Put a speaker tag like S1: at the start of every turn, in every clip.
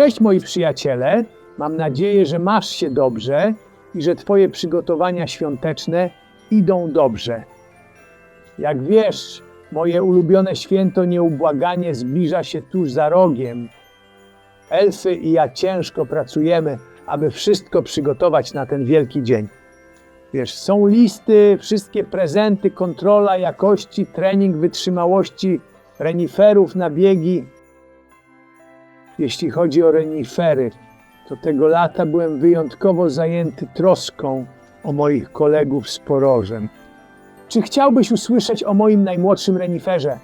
S1: Cześć moi przyjaciele, mam nadzieję, że masz się dobrze i że Twoje przygotowania świąteczne idą dobrze. Jak wiesz, moje ulubione święto nieubłaganie zbliża się tuż za rogiem. Elfy i ja ciężko pracujemy, aby wszystko przygotować na ten wielki dzień. Wiesz, są listy, wszystkie prezenty, kontrola jakości, trening wytrzymałości reniferów na biegi. Jeśli chodzi o renifery, to tego lata byłem wyjątkowo zajęty troską o moich kolegów z porożem. Czy chciałbyś usłyszeć o moim najmłodszym reniferze?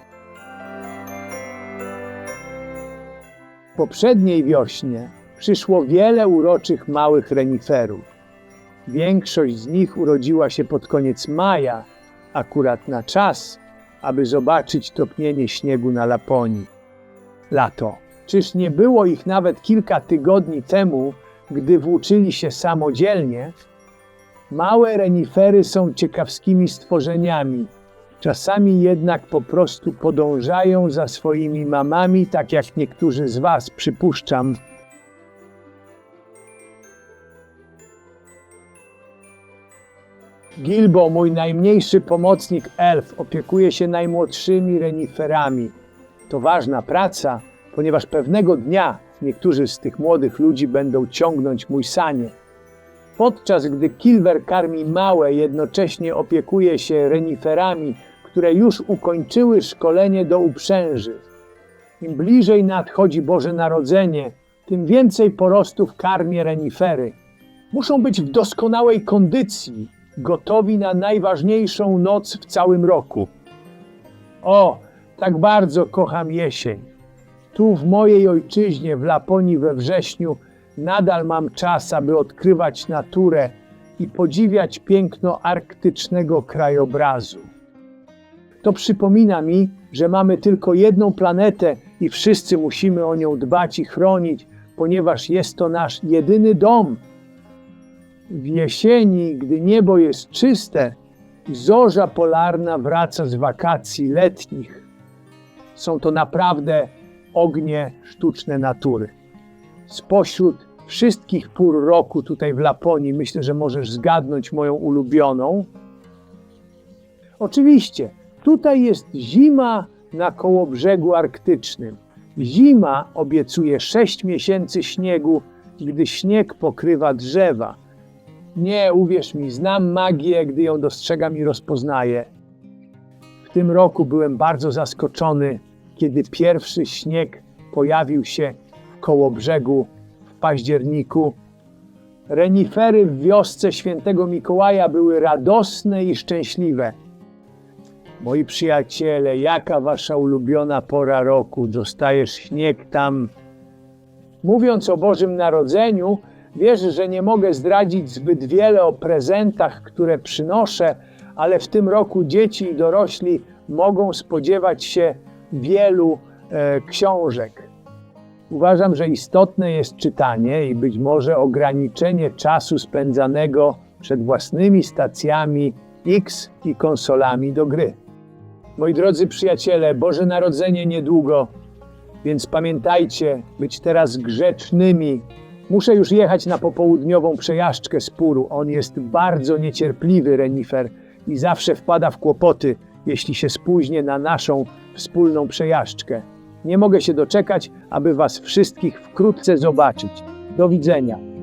S1: Poprzedniej wiośnie przyszło wiele uroczych małych reniferów. Większość z nich urodziła się pod koniec maja, akurat na czas, aby zobaczyć topnienie śniegu na Laponii. Lato. Czyż nie było ich nawet kilka tygodni temu, gdy włóczyli się samodzielnie? Małe renifery są ciekawskimi stworzeniami. Czasami jednak po prostu podążają za swoimi mamami, tak jak niektórzy z Was, przypuszczam. Gilbo, mój najmniejszy pomocnik elf, opiekuje się najmłodszymi reniferami. To ważna praca, ponieważ pewnego dnia niektórzy z tych młodych ludzi będą ciągnąć mój sanie. Podczas gdy Kilwer karmi małe, jednocześnie opiekuje się reniferami, które już ukończyły szkolenie do uprzęży. Im bliżej nadchodzi Boże Narodzenie, tym więcej porostów karmię renifery. Muszą być w doskonałej kondycji, gotowi na najważniejszą noc w całym roku. O, tak bardzo kocham jesień. Tu w mojej ojczyźnie, w Laponii we wrześniu, nadal mam czas, aby odkrywać naturę i podziwiać piękno arktycznego krajobrazu. To przypomina mi, że mamy tylko jedną planetę i wszyscy musimy o nią dbać i chronić, ponieważ jest to nasz jedyny dom. W jesieni, gdy niebo jest czyste, zorza polarna wraca z wakacji letnich. Są to naprawdę ognie sztuczne natury. Spośród wszystkich pór roku tutaj w Laponii, myślę, że możesz zgadnąć moją ulubioną. Oczywiście, tutaj jest zima na kołobrzegu arktycznym. Zima obiecuje 6 miesięcy śniegu, gdy śnieg pokrywa drzewa. Nie, uwierz mi, znam magię, gdy ją dostrzegam i rozpoznaję. W tym roku byłem bardzo zaskoczony, kiedy pierwszy śnieg pojawił się koło brzegu w październiku. Renifery w wiosce świętego Mikołaja były radosne i szczęśliwe. Moi przyjaciele, jaka wasza ulubiona pora roku? Dostajesz śnieg tam. Mówiąc o Bożym Narodzeniu, wiesz, że nie mogę zdradzić zbyt wiele o prezentach, które przynoszę, ale w tym roku dzieci i dorośli mogą spodziewać się wielu e, książek. Uważam, że istotne jest czytanie i być może ograniczenie czasu spędzanego przed własnymi stacjami X i konsolami do gry. Moi drodzy przyjaciele, Boże Narodzenie niedługo, więc pamiętajcie być teraz grzecznymi. Muszę już jechać na popołudniową przejażdżkę z Puru. On jest bardzo niecierpliwy, renifer, i zawsze wpada w kłopoty, jeśli się spóźnię na naszą wspólną przejażdżkę. Nie mogę się doczekać, aby Was wszystkich wkrótce zobaczyć. Do widzenia.